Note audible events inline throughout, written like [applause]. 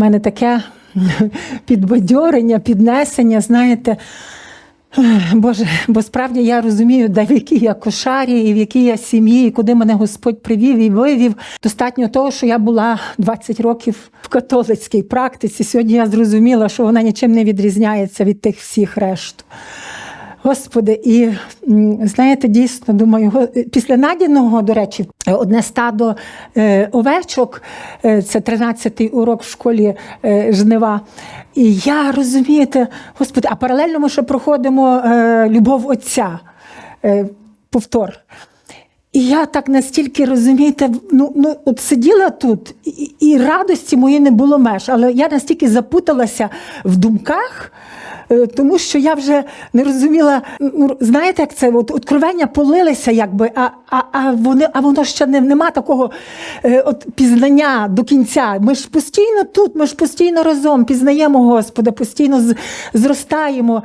в мене таке [laughs] підбадьорення, піднесення, знаєте. Боже, бо справді я розумію, де в якій я кошарі, і в якій я сім'ї, і куди мене Господь привів і вивів. Достатньо того, що я була 20 років в католицькій практиці. Сьогодні я зрозуміла, що вона нічим не відрізняється від тих всіх решт. Господи, і знаєте, дійсно думаю, після Надіного, до речі, одне стадо е, овечок, е, це 13-й урок в школі е, жнива. І я розумієте, Господи, а паралельно ми ще проходимо е, любов Отця, е, повтор. І я так настільки розумієте, ну, ну от сиділа тут, і, і радості моєї не було меж, але я настільки запуталася в думках. Е, Тому що я вже не розуміла, ну знаєте, як це от откровення полилися, якби, а, а, а, вони, а воно ще не, нема такого е, от, пізнання до кінця. Ми ж постійно тут, ми ж постійно разом пізнаємо Господа, постійно з- зростаємо.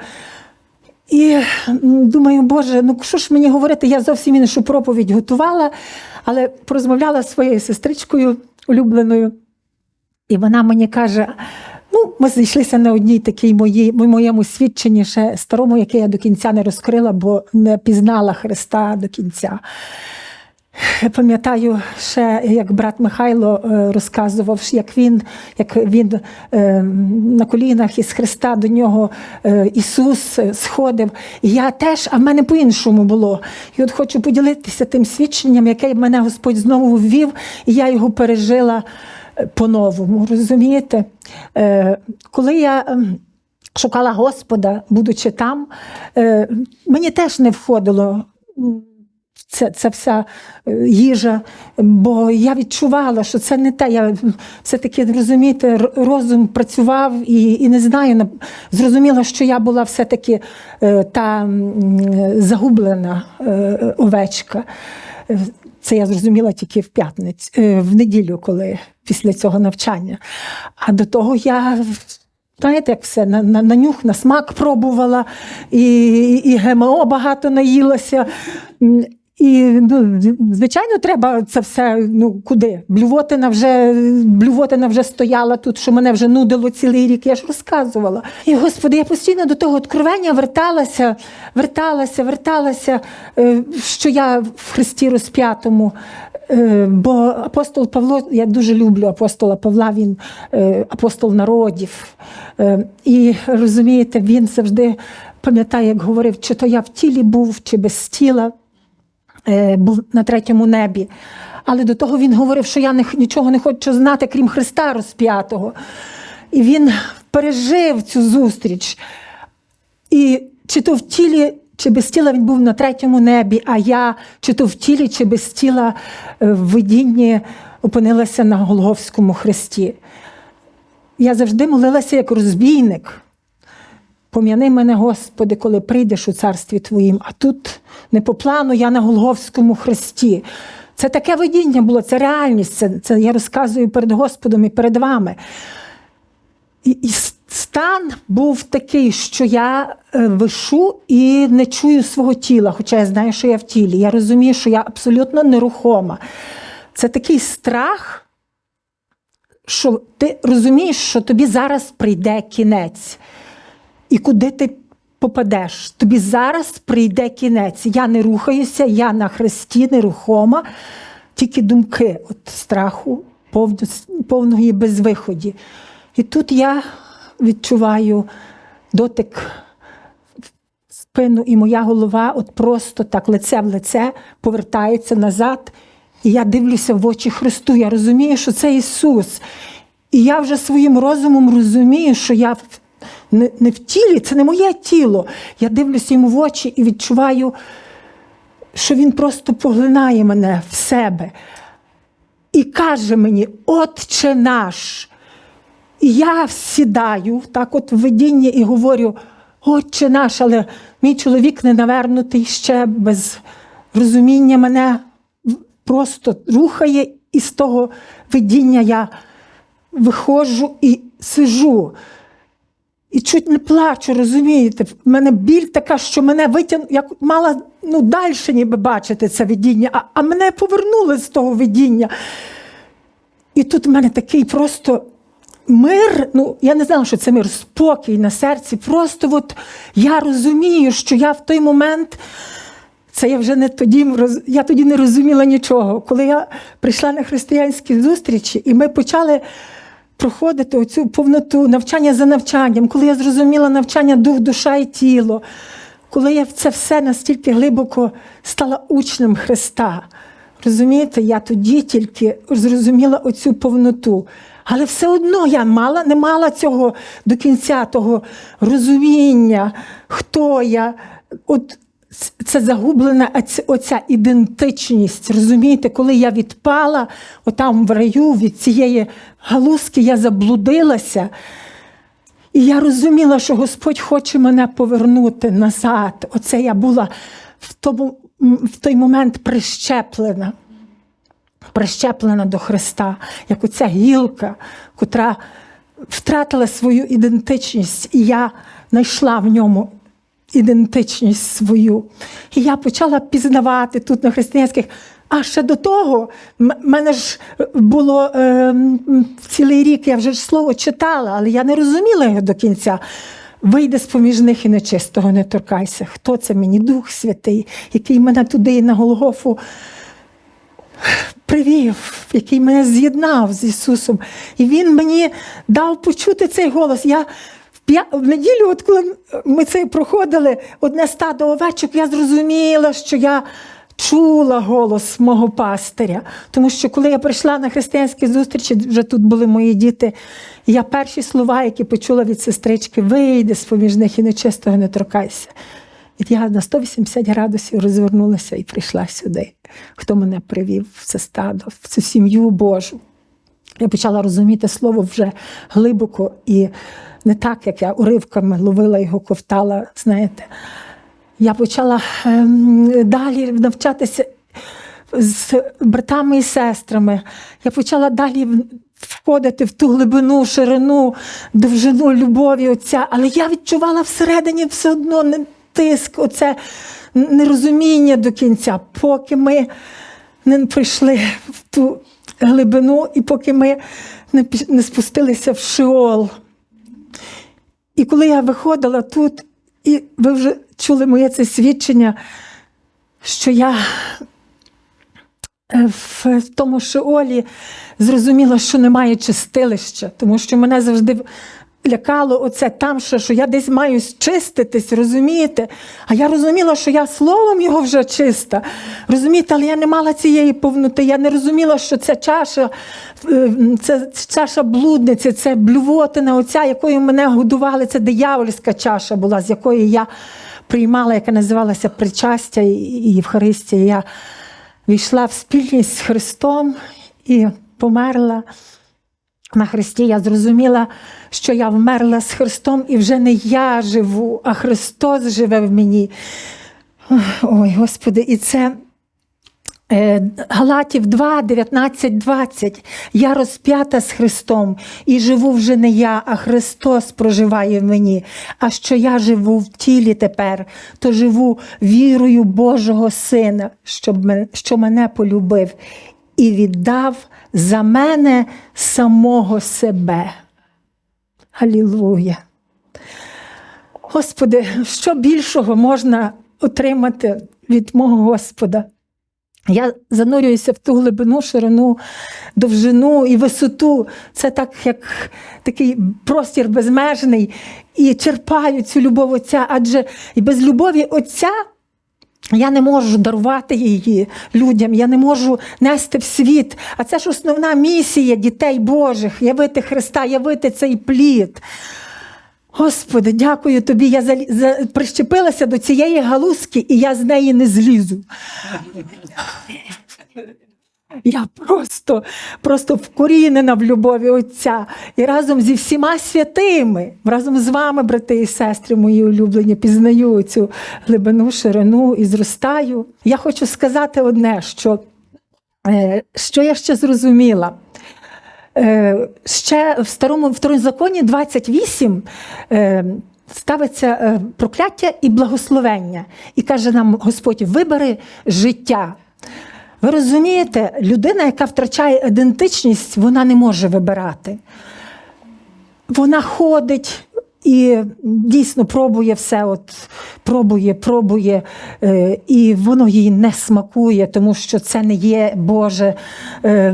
І думаю, Боже, ну що ж мені говорити? Я зовсім іншу проповідь готувала, але порозмовляла зі своєю сестричкою улюбленою. І вона мені каже: ну, ми зійшлися на одній такій моїй, моєму свідченні, ще старому, яке я до кінця не розкрила, бо не пізнала Христа до кінця. Я пам'ятаю ще, як брат Михайло е, розказував, як він, як він е, на колінах із Христа до нього е, Ісус сходив. І я теж, а в мене по-іншому було. І от хочу поділитися тим свідченням, яке мене Господь знову ввів, і я його пережила по-новому. Розумієте? Е, Коли я. ем, Шукала Господа, будучи там, е, мені теж не входило м, це, вся е, їжа, бо я відчувала, що це не те. Я все-таки розумієте, розум працював і, і не знаю, зрозуміла, що я була все-таки та загублена овечка. Це я зрозуміла тільки в п'ятницю, е, в неділю, коли після цього навчання. А до того я. Знаєте, як все на, на, на нюх, на смак пробувала, і, і ГМО багато наїлася. І ну, звичайно, треба це все. Ну куди? Блювотина вже блювотина вже стояла тут, що мене вже нудило цілий рік. Я ж розказувала. І господи, я постійно до того откровення верталася, верталася, верталася, е, що я в Христі розп'ятому. Е, Бо апостол Павло, я дуже люблю апостола Павла, він е, апостол народів. І розумієте, він завжди пам'ятає, як говорив, чи то я в тілі був, чи без тіла був на третьому небі. Але до того він говорив, що я нічого не хочу знати, крім Христа розп'ятого. І він пережив цю зустріч. І чи то в тілі, чи без тіла він був на третьому небі, а я, чи то в тілі, чи без тіла е, в видінні опинилася на Голговському хресті. Я завжди молилася як розбійник. Пом'яни мене, Господи, коли прийдеш у царстві Твоїм, а тут не по плану я на Голговському хресті. Це таке видіння було, це реальність. Це, це я розказую перед Господом і перед вами. І, і стан був такий, що я е, вишу і не чую свого тіла, хоча я знаю, що я в тілі. Я розумію, що я абсолютно нерухома. Це такий страх, що ти розумієш, що тобі зараз прийде кінець. І куди ти попадеш? Тобі зараз прийде кінець. Я не рухаюся, я на хресті нерухома, тільки думки от страху, повно- повної безвиході. І тут я відчуваю дотик в спину, і моя голова от просто так лице в лице повертається назад. І я дивлюся в очі Христу. Я розумію, що це Ісус. І я вже своїм розумом розумію, що я не, не в тілі, це не моє тіло. Я дивлюся йому в очі і відчуваю, що він просто поглинає мене в себе і каже мені: Отче наш. І я сідаю так от в видінні і говорю: Отче наш, але мій чоловік не навернутий ще без розуміння мене просто рухає, і з того видіння я виходжу і сижу. І чуть не плачу, розумієте? В мене біль така, що мене витягнули, як мала ну, далі ніби бачити це видіння, а, а мене повернули з того видіння. І тут в мене такий просто мир, ну я не знала, що це мир, спокій на серці. Просто от я розумію, що я в той момент. Це я вже не тоді я тоді не розуміла нічого. Коли я прийшла на християнські зустрічі, і ми почали проходити оцю повноту навчання за навчанням, коли я зрозуміла навчання дух, душа і тіло, коли я це все настільки глибоко стала учнем Христа. Розумієте, я тоді тільки зрозуміла оцю повноту. Але все одно я мала, не мала цього до кінця того розуміння, хто я. От це загублена оця ідентичність. Розумієте, коли я відпала отам в раю від цієї галузки, я заблудилася. І я розуміла, що Господь хоче мене повернути назад. Оце я була в, тому, в той момент прищеплена, прищеплена до Христа, як оця гілка, котра втратила свою ідентичність, і я знайшла в ньому ідентичність свою. І я почала пізнавати тут на християнських. А ще до того, в мене ж було е, цілий рік, я вже ж слово читала, але я не розуміла його до кінця. Вийде з поміж них і нечистого не торкайся. Хто це мені? Дух Святий, який мене туди на Голгофу привів, який мене з'єднав з Ісусом. І Він мені дав почути цей голос. Я в, неділю, от коли ми це проходили, одне стадо овечок, я зрозуміла, що я чула голос мого пастиря. Тому що коли я прийшла на християнські зустрічі, вже тут були мої діти. Я перші слова, які почула від сестрички, вийди з поміж них і нечистого не торкайся. І я на 180 градусів розвернулася і прийшла сюди. Хто мене привів в це стадо, в цю сім'ю Божу. Я почала розуміти слово вже глибоко і не так, як я уривками ловила його, ковтала, знаєте. Я почала ем, далі навчатися з братами і сестрами. Я почала далі входити в ту глибину, ширину, довжину любові отця. Але я відчувала всередині все одно не тиск, оце нерозуміння до кінця, поки ми не прийшли в ту глибину і поки ми не, спустилися в Шеол. І коли я виходила тут, і ви вже чули моє це свідчення, що я е, в тому Шеолі зрозуміла, що немає чистилища, тому що мене завжди лякало оце там, що, що я десь маю чиститись, розумієте? А я розуміла, що я словом його вже чиста. Розумієте, але я не мала цієї повноти. Я не розуміла, що ця чаша, е, це чаша блудниці, це блювотина, оця, якою мене годували, це диявольська чаша була, з якої я приймала, яка називалася причастя і і Євхаристія. Я війшла в спільність з Христом і померла на Христі. Я зрозуміла, що я вмерла з Христом, і вже не я живу, а Христос живе в мені. Ой, Господи, і це. е, Галатів 2, 19, 20. Я розп'ята з Христом і живу вже не я, а Христос проживає в мені. А що я живу в тілі тепер, то живу вірою Божого Сина, щоб що мене полюбив і віддав за мене самого себе. Алілуя. Господи, що більшого можна отримати від мого Господа? Я занурююся в ту глибину, ширину, довжину і висоту. Це так, як такий простір безмежний, і черпаю цю любов Отця, адже і без любові Отця я не можу дарувати її людям, я не можу нести в світ. А це ж основна місія дітей Божих явити Христа, явити цей плід. Господи, дякую тобі. Я за, за, прищепилася до цієї галузки, і я з неї не злізу. Я просто, просто вкорінена в любові Отця. І разом зі всіма святими, разом з вами, брати і сестри, мої улюблені, пізнаю цю глибину, ширину і зростаю. Я хочу сказати одне, що, е, що я ще зрозуміла. Е, Ще в старому в законі 28 е, ставиться прокляття і благословення. І каже нам Господь: вибери життя. Ви розумієте, людина, яка втрачає ідентичність, вона не може вибирати. вона ходить. І дійсно пробує все, от пробує, пробує, е, і воно їй не смакує, тому що це не є Боже, е,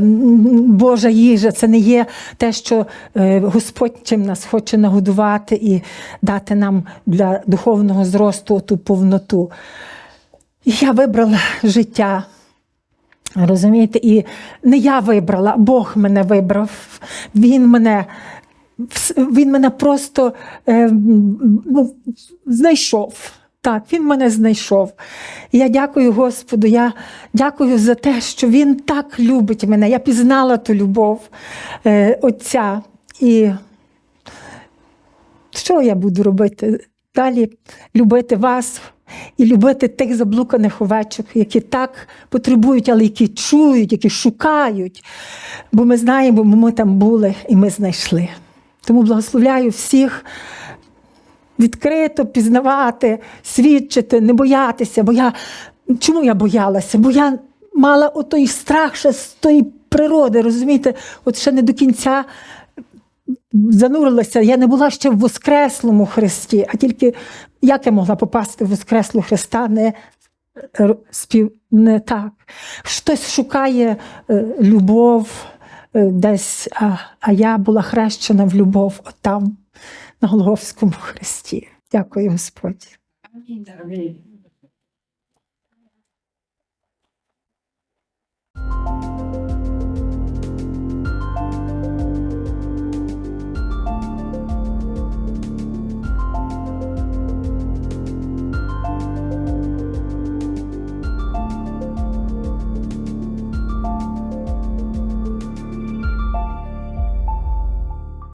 Божа їжа, це не є те, що е, Господь чим нас хоче нагодувати і дати нам для духовного зросту ту повноту. Я вибрала життя. Розумієте, і не я вибрала, Бог мене вибрав. Він мене, він мене просто е, знайшов. Так, він мене знайшов. Я дякую Господу. Я дякую за те, що Він так любить мене. Я пізнала ту любов е, Отця. І що я буду робити? Далі любити вас і любити тих заблуканих овечок, які так потребують, але які чують, які шукають. Бо ми знаємо, бо ми там були і ми знайшли. Тому благословляю всіх відкрито пізнавати, свідчити, не боятися. Бо я чому я боялася? Бо я мала отой страх ще з тої природи, розумієте, от ще не до кінця занурилася. Я не була ще в Воскреслому Христі, а тільки як я могла попасти в Воскреслу Христа, не спів не так. Хтось шукає е, любов е, десь, а, а я була хрещена в любов отам, на Голговському Христі. Дякую, Господь. Амінь.